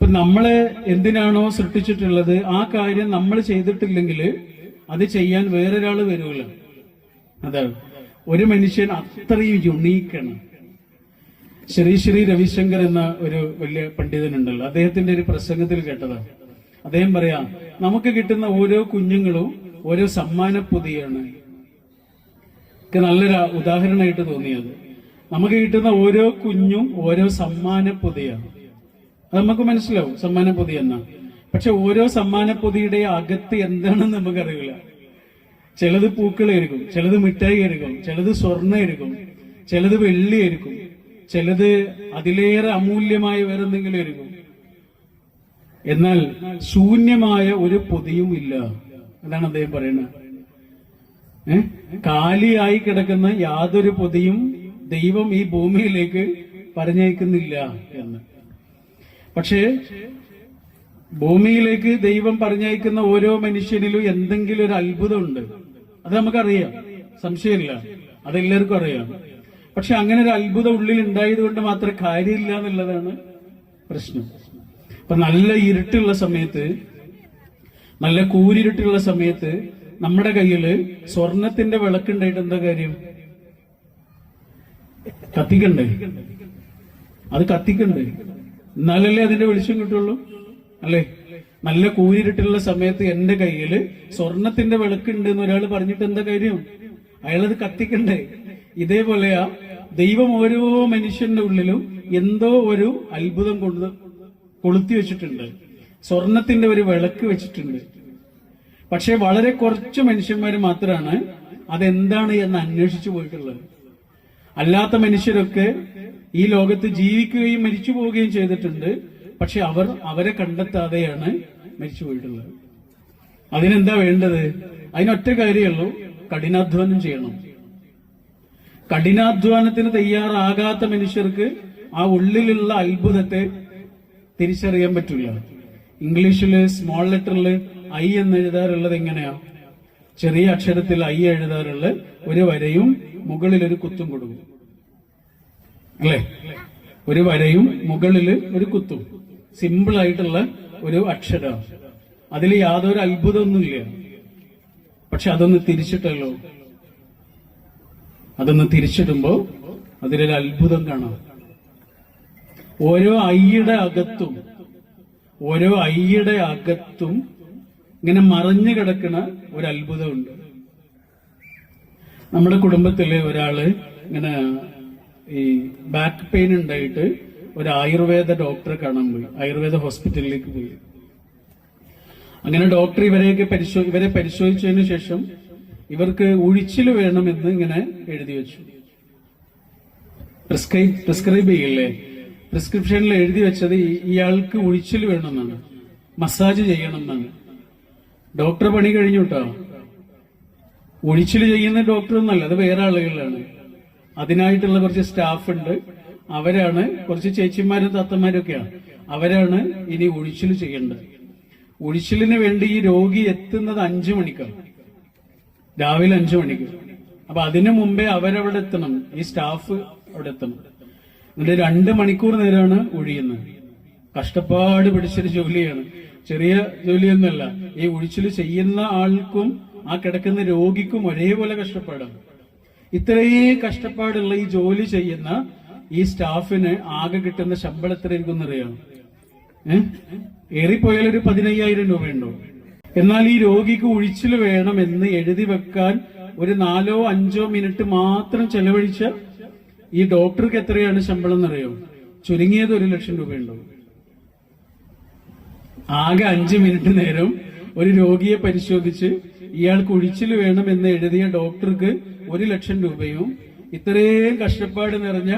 ഇപ്പൊ നമ്മളെ എന്തിനാണോ സൃഷ്ടിച്ചിട്ടുള്ളത്? ആ കാര്യം നമ്മൾ ചെയ്തിട്ടില്ലെങ്കിൽ അത് ചെയ്യാൻ വേറൊരാൾ വരുമല്ലോ. അതാണ് ഒരു മനുഷ്യൻ അത്രയും യുണീക്കാണ് ശ്രീ ശ്രീ രവിശങ്കർ എന്ന ഒരു വലിയ പണ്ഡിതനുണ്ടല്ലോ. അദ്ദേഹത്തിന്റെ ഒരു പ്രസംഗത്തിൽ കേട്ടതാണ് അദ്ദേഹം പറയാ നമുക്ക് കിട്ടുന്ന ഓരോ കുഞ്ഞുങ്ങളും ഓരോ സമ്മാന പൊതിയാണ് നല്ലൊരു ഉദാഹരണമായിട്ട് തോന്നിയത്. നമുക്ക് കിട്ടുന്ന ഓരോ കുഞ്ഞും ഓരോ സമ്മാന പൊതിയാണ് അത് നമുക്ക് മനസ്സിലാവും സമ്മാന പൊതി എന്ന. പക്ഷെ ഓരോ സമ്മാന പൊതിയുടെ അകത്ത് എന്താണെന്ന് നമുക്കറിയില്ല. ചിലത് പൂക്കളായിരിക്കും ചിലത് മിഠായി ആയിരിക്കും ചിലത് സ്വർണമായിരിക്കും ചിലത് വെള്ളിയായിരിക്കും ചിലത് അതിലേറെ അമൂല്യമായ വേറെ എന്തെങ്കിലും ആയിരിക്കും എന്നാൽ ശൂന്യമായ ഒരു പൊതിയും ഇല്ല. അതാണ് അദ്ദേഹം പറയുന്നത്. ഏ? കാലിയായി കിടക്കുന്ന യാതൊരു പൊതിയും ദൈവം ഈ ഭൂമിയിലേക്ക് പറഞ്ഞയക്കുന്നില്ല എന്ന്. പക്ഷേ ഭൂമിയിലേക്ക് ദൈവം പറഞ്ഞയക്കുന്ന ഓരോ മനുഷ്യനിലും എന്തെങ്കിലും ഒരു അത്ഭുതമുണ്ട്. അത് നമുക്കറിയാം. സംശയമില്ല. അതെല്ലാവർക്കും അറിയാം. പക്ഷെ അങ്ങനെ ഒരു അത്ഭുതം ഉള്ളിൽ ഉണ്ടായത് കൊണ്ട് മാത്രം കാര്യമില്ല എന്നുള്ളതാണ് പ്രശ്നം. അപ്പൊ നല്ല ഇരുട്ടുള്ള സമയത്ത് നല്ല കൂരിരുട്ടുള്ള സമയത്ത് നമ്മുടെ കയ്യിൽ സ്വർണത്തിന്റെ വിളക്കുണ്ടായിട്ട് എന്താ കാര്യം? കത്തിക്കണ്ടേ? അത് കത്തിക്കണ്ടേ? എന്നാലല്ലേ അതിന്റെ വെളിച്ചം കിട്ടുള്ളൂ? അല്ലേ? നല്ല കൂരിട്ടുള്ള സമയത്ത് എന്റെ കയ്യിൽ സ്വർണത്തിന്റെ വിളക്കുണ്ട് എന്ന് ഒരാൾ പറഞ്ഞിട്ട് എന്താ കാര്യം? അയാളത് കത്തിക്കണ്ടേ? ഇതേപോലെയാ ദൈവം ഓരോ മനുഷ്യന്റെ ഉള്ളിലും എന്തോ ഒരു അത്ഭുതം കൊണ്ട് കൊളുത്തി വെച്ചിട്ടുണ്ട്. സ്വർണത്തിന്റെ ഒരു വിളക്ക് വെച്ചിട്ടുണ്ട്. പക്ഷെ വളരെ കുറച്ച് മനുഷ്യന്മാർ മാത്രമാണ് അതെന്താണ് എന്ന് അന്വേഷിച്ചു പോയിട്ടുള്ളത്. അല്ലാത്ത മനുഷ്യരൊക്കെ ഈ ലോകത്ത് ജീവിക്കുകയും മരിച്ചു പോവുകയും ചെയ്തിട്ടുണ്ട്. പക്ഷെ അവർ അവരെ കണ്ടെത്താതെയാണ് മരിച്ചു പോയിട്ടുള്ളത്. അതിനെന്താ വേണ്ടത്? അതിനൊറ്റ കാര്യമുള്ളൂ കഠിനാധ്വാനം ചെയ്യണം. കഠിനാധ്വാനത്തിന് തയ്യാറാകാത്ത മനുഷ്യർക്ക് ആ ഉള്ളിലുള്ള അത്ഭുതത്തെ തിരിച്ചറിയാൻ പറ്റില്ല. ഇംഗ്ലീഷിൽ സ്മോൾ ലെറ്ററിൽ ഐ എന്ന് എഴുതാറുള്ളത് എങ്ങനെയാ? ചെറിയ അക്ഷരത്തിൽ ഐ എഴുതാറുള്ള ഒരു വരയും മുകളിൽ ഒരു കുത്തും കൊടുക്കും. അല്ലേ? ഒരു വരയും മുകളിൽ ഒരു കുത്തും. സിമ്പിൾ ആയിട്ടുള്ള ഒരു അക്ഷരം. അതിൽ യാതൊരു അത്ഭുതമൊന്നുമില്ല. പക്ഷെ അതൊന്ന് തിരിച്ചിട്ടല്ലോ. അതൊന്ന് തിരിച്ചിടുമ്പോ അതിലൊരു അത്ഭുതം കാണാം. ഓരോ ഐയുടെ അകത്തും ഓരോ ഐയുടെ അകത്തും ഇങ്ങനെ മറഞ്ഞു കിടക്കുന്ന ഒരു അത്ഭുതമുണ്ട്. നമ്മുടെ കുടുംബത്തിലെ ഒരാൾ ഇങ്ങനെ ഈ ബാക്ക് പെയിൻ ഉണ്ടായിട്ട് ഒരു ആയുർവേദ ഡോക്ടറെ കാണാൻ പോയി. ആയുർവേദ ഹോസ്പിറ്റലിലേക്ക് പോയി. അങ്ങനെ ഡോക്ടർ ഇവരെയൊക്കെ പരിശോ ഇവരെ പരിശോധിച്ചതിന് ശേഷം ഇവർക്ക് ഉഴിച്ചിൽ വേണമെന്ന് ഇങ്ങനെ എഴുതി വെച്ചു. പ്രിസ്ക്രൈബ് പ്രിസ്ക്രൈബ് ചെയ്യില്ലേ? പ്രിസ്ക്രിപ്ഷനിൽ എഴുതി വെച്ചത് ഇയാൾക്ക് ഉഴിച്ചിൽ വേണമെന്നാണ്. മസാജ് ചെയ്യണം എന്നാണ് ഡോക്ടർ പണി കഴിഞ്ഞു കേട്ടോ ഒഴിച്ചിൽ ചെയ്യുന്ന ഡോക്ടർ ഒന്നല്ല അത് വേറെ ആളുകളിലാണ്. അതിനായിട്ടുള്ള കുറച്ച് സ്റ്റാഫ് ഉണ്ട്. അവരാണ് കുറച്ച് ചേച്ചിമാരും തത്തന്മാരും ഒക്കെയാണ് അവരാണ് ഇനി ഒഴിച്ചിൽ ചെയ്യേണ്ടത്. ഒഴിച്ചിലിന് വേണ്ടി ഈ രോഗി എത്തുന്നത് അഞ്ചു മണിക്കാണ്. രാവിലെ അഞ്ചു മണിക്ക്. അപ്പൊ അതിനു മുമ്പേ അവരവിടെ എത്തണം. ഈ സ്റ്റാഫ് അവിടെ എത്തണം. എന്നിട്ട് രണ്ട് മണിക്കൂർ നേരമാണ് ഒഴിയുന്നത്. കഷ്ടപ്പാട് പിടിച്ചൊരു ജോലിയാണ്. ചെറിയ ജോലിയൊന്നുമല്ല. ഈ ഒഴിച്ചിൽ ചെയ്യുന്ന ആൾക്കും ആ കിടക്കുന്ന രോഗിക്കും ഒരേപോലെ കഷ്ടപ്പാടാണ്. ഇത്രയേ കഷ്ടപ്പാടുള്ള ഈ ജോലി ചെയ്യുന്ന ഈ സ്റ്റാഫിന് ആകെ കിട്ടുന്ന ശമ്പളം എത്ര ഇരിക്കുന്നറിയാം ഏഹ് ഏറിപ്പോയാൽ ഒരു പതിനയ്യായിരം ഉണ്ടോ? എന്നാൽ ഈ രോഗിക്ക് ഒഴിച്ചിൽ വേണം എന്ന് എഴുതി വെക്കാൻ ഒരു നാലോ അഞ്ചോ മിനിറ്റ് മാത്രം ചെലവഴിച്ച ഈ ഡോക്ടർക്ക് എത്രയാണ് ശമ്പളം എന്നറിയോ? ചുരുങ്ങിയത് ഒരു ലക്ഷം ഉണ്ടോ ആകെ അഞ്ച് മിനിറ്റ് നേരം ഒരു രോഗിയെ പരിശോധിച്ച് ഇയാൾക്ക് ഒഴിച്ചിൽ വേണം എന്ന് എഴുതിയ ഡോക്ടർക്ക് ഒരു ലക്ഷം രൂപയും ഇത്രയും കഷ്ടപ്പാട് നിറഞ്ഞ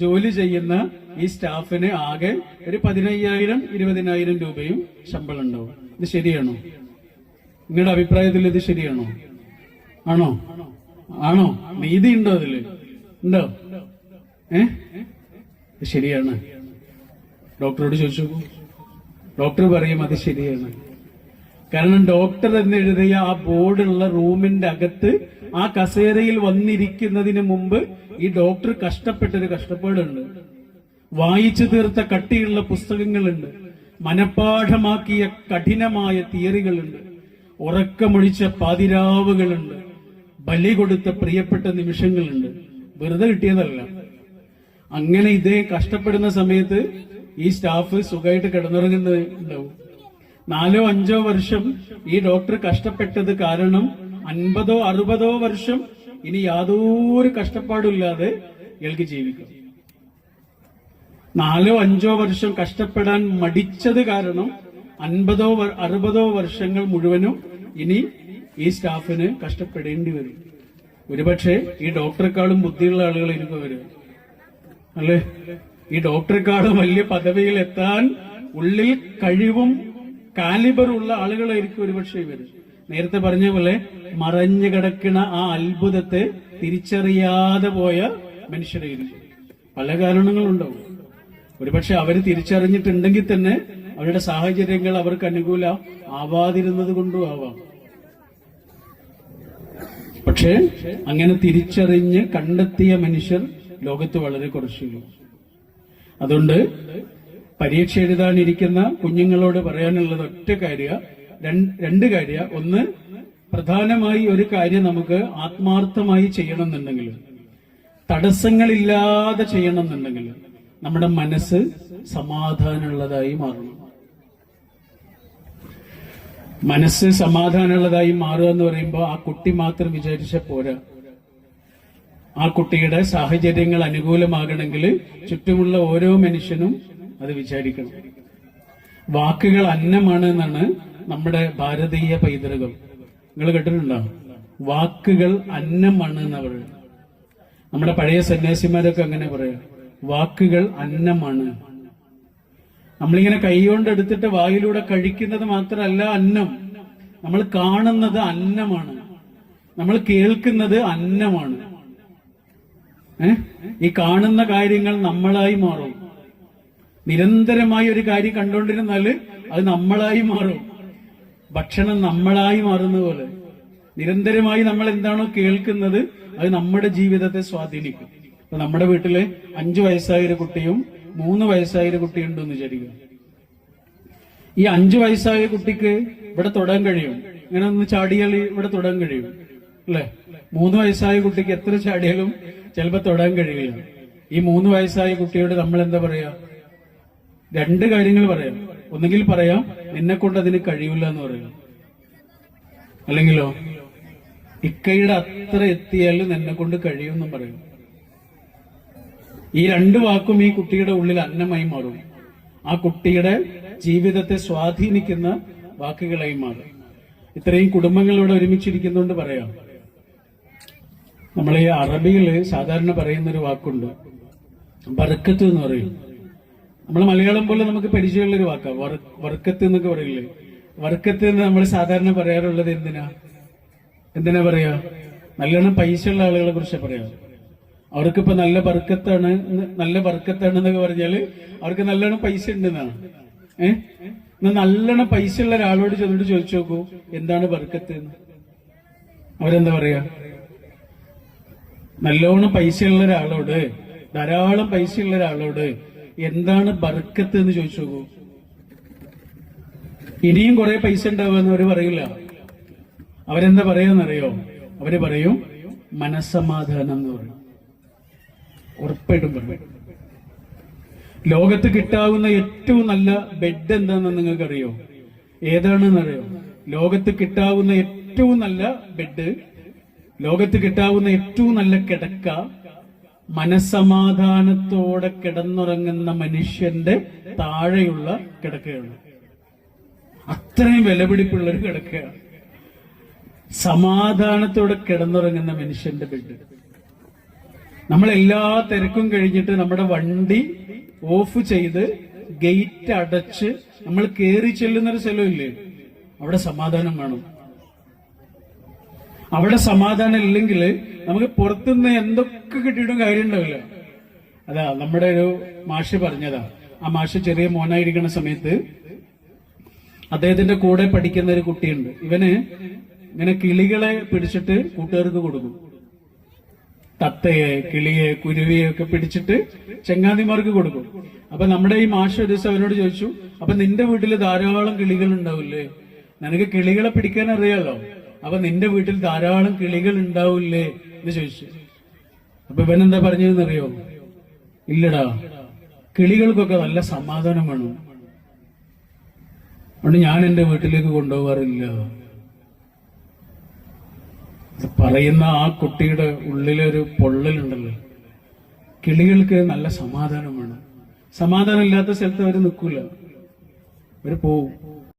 ജോലി ചെയ്യുന്ന ഈ സ്റ്റാഫിന് ആകെ ഒരു പതിനയ്യായിരം ഇരുപതിനായിരം രൂപയും ശമ്പളം ഉണ്ടാവും ഇത് ശരിയാണോ? നിങ്ങളുടെ അഭിപ്രായത്തിൽ ഇത് ശരിയാണോ? ആണോ? ആണോ? നീതി ഉണ്ടോ അതിൽ? ഉണ്ടോ? ഏ? ശരിയാണ്. ഡോക്ടറോട് ചോദിച്ചു ഡോക്ടർ പറയും അത് ശരിയാണ്. കാരണം ഡോക്ടർ എന്ന് എഴുതിയ ആ ബോർഡുള്ള റൂമിന്റെ അകത്ത് ആ കസേരയിൽ വന്നിരിക്കുന്നതിന് മുമ്പ് ഈ ഡോക്ടർ കഷ്ടപ്പെട്ടൊരു കഷ്ടപ്പാടുണ്ട്. വായിച്ചു തീർത്ത കട്ടിയുള്ള പുസ്തകങ്ങളുണ്ട്. മനഃപ്പാഠമാക്കിയ കഠിനമായ തിയറികളുണ്ട്. ഉറക്കമൊഴിച്ച പാതിരാവുകളുണ്ട്. ബലി കൊടുത്ത പ്രിയപ്പെട്ട നിമിഷങ്ങളുണ്ട്. വെറുതെ കിട്ടിയതല്ല. അങ്ങനെ ഇതേ കഷ്ടപ്പെടുന്ന സമയത്ത് ഈ സ്റ്റാഫ് സുഖമായിട്ട് കിടന്നുറങ്ങുന്നത് ഉണ്ടാവും നാലോ അഞ്ചോ വർഷം ഈ ഡോക്ടർ കഷ്ടപ്പെട്ടത് കാരണം അൻപതോ അറുപതോ വർഷം ഇനി യാതൊരു കഷ്ടപ്പാടില്ലാതെ ഇയാൾക്ക് ജീവിക്കും. നാലോ അഞ്ചോ വർഷം കഷ്ടപ്പെടാൻ മടിച്ചത് കാരണം അൻപതോ അറുപതോ വർഷങ്ങൾ മുഴുവനും ഇനി ഈ സ്റ്റാഫിന് കഷ്ടപ്പെടേണ്ടി വരും. ഒരുപക്ഷെ ഈ ഡോക്ടറെക്കാളും ബുദ്ധിയുള്ള ആളുകൾ ആളുകളായിരിക്കും വരും അല്ലേ? ഈ ഡോക്ടറെക്കാളും വലിയ പദവിയിൽ എത്താൻ ഉള്ളിൽ കഴിവും കാലിബറുള്ള ആളുകളായിരിക്കും ഒരുപക്ഷെ ഇവർ നേരത്തെ പറഞ്ഞ പോലെ മറഞ്ഞു കിടക്കുന്ന ആ അത്ഭുതത്തെ തിരിച്ചറിയാതെ പോയ മനുഷ്യരായിരിക്കും പല കാരണങ്ങളുണ്ടാവും. ഒരുപക്ഷെ അവർ തിരിച്ചറിഞ്ഞിട്ടുണ്ടെങ്കിൽ തന്നെ അവരുടെ സാഹചര്യങ്ങൾ അവർക്ക് അനുകൂല ആവാതിരുന്നത് കൊണ്ടും ആവാം. പക്ഷേ അങ്ങനെ തിരിച്ചറിഞ്ഞ് കണ്ടെത്തിയ മനുഷ്യർ ലോകത്ത് വളരെ കുറച്ചുള്ളൂ. അതുകൊണ്ട് പരീക്ഷ എഴുതാനിരിക്കുന്ന കുഞ്ഞുങ്ങളോട് പറയാനുള്ളത് ഒറ്റ കാര്യ. രണ്ട് കാര്യ. ഒന്ന് പ്രധാനമായി ഒരു കാര്യം നമുക്ക് ആത്മാർത്ഥമായി ചെയ്യണം എന്നുണ്ടെങ്കിൽ തടസ്സങ്ങളില്ലാതെ ചെയ്യണം എന്നുണ്ടെങ്കിൽ നമ്മുടെ മനസ്സ് സമാധാനമുള്ളതായി മാറണം. മനസ്സ് സമാധാനമുള്ളതായി മാറുക എന്ന് പറയുമ്പോൾ ആ കുട്ടി മാത്രം വിചാരിച്ച പോരാ. ആ കുട്ടിയുടെ സാഹചര്യങ്ങൾ അനുകൂലമാകണമെങ്കിൽ ചുറ്റുമുള്ള ഓരോ മനുഷ്യനും അത് വിചാരിക്കണം. വാക്കുകൾ അന്നമാണ് എന്നാണ് നമ്മുടെ ഭാരതീയ പൈതൃകം. നിങ്ങൾ കേട്ടിട്ടുണ്ടോ? വാക്കുകൾ അന്നമാണ് എന്ന് പറയുക. നമ്മുടെ പഴയ സന്യാസിമാരൊക്കെ അങ്ങനെ പറയാം. വാക്കുകൾ അന്നമാണ്. നമ്മളിങ്ങനെ കൈകൊണ്ട് എടുത്തിട്ട് വായിലൂടെ കഴിക്കുന്നത് മാത്രമല്ല അന്നം. നമ്മൾ കാണുന്നത് അന്നമാണ്. നമ്മൾ കേൾക്കുന്നത് അന്നമാണ്. ഏ? ഈ കാണുന്ന കാര്യങ്ങൾ നമ്മളായി മാറും. നിരന്തരമായി ഒരു കാര്യം കണ്ടുകൊണ്ടിരുന്നാൽ അത് നമ്മളായി മാറും. ഭക്ഷണം നമ്മളായി മാറുന്ന പോലെ. നിരന്തരമായി നമ്മൾ എന്താണോ കേൾക്കുന്നത് അത് നമ്മുടെ ജീവിതത്തെ സ്വാധീനിക്കും. ഇപ്പൊ നമ്മുടെ വീട്ടിൽ അഞ്ചു വയസ്സായ ഒരു കുട്ടിയും മൂന്ന് വയസ്സായ ഒരു കുട്ടിയും കുട്ടിയുണ്ടെന്ന് വിചാരിക്കും ഈ അഞ്ചു വയസ്സായ കുട്ടിക്ക് ഇവിടെ തൊടാൻ കഴിയും. ഇങ്ങനെ ഒന്ന് ചാടിയാൽ ഇവിടെ തൊടാൻ കഴിയും. അല്ലെ? മൂന്ന് വയസ്സായ കുട്ടിക്ക് എത്ര ചാടിയാലും ചിലപ്പോ തൊടാൻ കഴിയില്ല. ഈ മൂന്ന് വയസ്സായ കുട്ടിയോട് നമ്മൾ എന്താ പറയാ? രണ്ട് കാര്യങ്ങൾ പറയാം. ഒന്നുകിൽ പറയാം നിന്നെ കൊണ്ട് അതിന് കഴിയില്ല എന്ന് പറയാം. അല്ലെങ്കിലോ ഇക്കയുടെ അത്ര എത്തിയാലും നിന്നെ കൊണ്ട് കഴിയുമെന്നും പറയും. ഈ രണ്ട് വാക്കും ഈ കുട്ടിയുടെ ഉള്ളിൽ അന്നമായി മാറും. ആ കുട്ടിയുടെ ജീവിതത്തെ സ്വാധീനിക്കുന്ന വാക്കുകളായി മാറും. ഇത്രയും കുടുംബങ്ങൾ ഇവിടെ ഒരുമിച്ചിരിക്കുന്നതുകൊണ്ട് പറയാം. നമ്മൾ ഈ അറബിയിൽ സാധാരണ പറയുന്ന ഒരു വാക്കുണ്ട്. ബർക്കത്ത് എന്ന് പറയും. നമ്മൾ മലയാളം പോലെ നമുക്ക് പരിചയമുള്ള ഒരു വാക്കാ. വർക്കത്ത് എന്നൊക്കെ പറയില്ലേ? വർക്കത്ത് എന്ന് നമ്മൾ സാധാരണ പറയാറുള്ളത് എന്തിനാ? എന്തിനാ പറയാ? നല്ലോണം പൈസ ഉള്ള ആളുകളെ കുറിച്ച് പറയാം. അവർക്കിപ്പോ നല്ല ബർക്കത്താണ് നല്ല ബർക്കത്താണ് എന്നൊക്കെ പറഞ്ഞാൽ അവർക്ക് നല്ലോണം പൈസ ഉണ്ടെന്നാണ് ഏഹ് എന്നാൽ നല്ലോണം പൈസ ഉള്ള ഒരാളോട് ചെന്നിട്ട് ചോദിച്ചു നോക്കൂ എന്താണ് ബർക്കത്ത് എന്ന്? അവരെന്താ പറയാ? നല്ലോണം പൈസ ഉള്ള ഒരാളോട് ധാരാളം പൈസ ഉള്ള ഒരാളോട് എന്താണ് ബർക്കത്ത് എന്ന് ചോദിച്ചു നോക്കൂ. ഇനിയും കുറെ പൈസ ഉണ്ടാവുമെന്ന് അവർ പറയില്ല അവരെന്താ പറയുമെന്നറിയോ അവർ പറയും മനസ്സമാധാനം എന്ന് പറയും. ഉറപ്പായിട്ടും പറയും. ലോകത്ത് കിട്ടാവുന്ന ഏറ്റവും നല്ല ബെഡ് എന്താണെന്ന് നിങ്ങൾക്കറിയോ? ഏതാണെന്നറിയോ? ലോകത്ത് കിട്ടാവുന്ന ഏറ്റവും നല്ല ബെഡ് ലോകത്ത് കിട്ടാവുന്ന ഏറ്റവും നല്ല കിടക്ക മനസമാധാനത്തോടെ കിടന്നുറങ്ങുന്ന മനുഷ്യന്റെ താഴെയുള്ള കിടക്കയാണ്. അത്രയും വിലപിടിപ്പുള്ള ഒരു കിടക്കയാണ്. സമാധാനത്തോടെ കിടന്നുറങ്ങുന്ന മനുഷ്യന്റെ ബെഡ്. നമ്മൾ എല്ലാ തിരക്കും കഴിഞ്ഞിട്ട് നമ്മുടെ വണ്ടി ഓഫ് ചെയ്ത് ഗേറ്റ് അടച്ച് നമ്മൾ കയറി ചെല്ലുന്നൊരു സ്ഥലമില്ലേ? അവിടെ സമാധാനം വേണം അവിടെ സമാധാനം ഇല്ലെങ്കിൽ നമുക്ക് പുറത്തുനിന്ന് എന്തൊക്കെ കിട്ടിയിട്ടും കാര്യം ഉണ്ടാവില്ല. അതാ നമ്മുടെ ഒരു മാഷ് പറഞ്ഞതാ. ആ മാഷ് ചെറിയ മോനായിരിക്കുന്ന സമയത്ത് അദ്ദേഹത്തിന്റെ കൂടെ പഠിക്കുന്ന ഒരു കുട്ടിയുണ്ട്. ഇവന് ഇങ്ങനെ കിളികളെ പിടിച്ചിട്ട് കൂട്ടുകാർക്ക് കൊടുക്കും. തത്തയെ കിളിയെ കുരുവിയെ ഒക്കെ പിടിച്ചിട്ട് ചെങ്ങാതിമാർക്ക് കൊടുക്കും. അപ്പൊ നമ്മുടെ ഈ മാഷ് ഒരു ദിവസം അവനോട് ചോദിച്ചു അപ്പൊ നിന്റെ വീട്ടിൽ ധാരാളം കിളികൾ ഉണ്ടാവില്ലേ? നിനക്ക് കിളികളെ പിടിക്കാൻ അറിയാലോ? അപ്പൊ നിന്റെ വീട്ടിൽ ധാരാളം കിളികൾ ഉണ്ടാവില്ലേ എന്ന് ചോദിച്ചു. അപ്പൊ ഇവനെന്താ പറഞ്ഞതെന്നറിയോ? ഇല്ലടാ കിളികൾക്കൊക്കെ നല്ല സമാധാനം വേണം. അതുകൊണ്ട് ഞാൻ എന്റെ വീട്ടിലേക്ക് കൊണ്ടുപോകാറില്ല. പറയുന്ന ആ കുട്ടിയുടെ ഉള്ളിലൊരു പൊള്ളലുണ്ടല്ലോ. കിളികൾക്ക് നല്ല സമാധാനം വേണം. സമാധാനം ഇല്ലാത്ത സ്ഥലത്ത് അവർ നിൽക്കൂല. അവർ പോവും.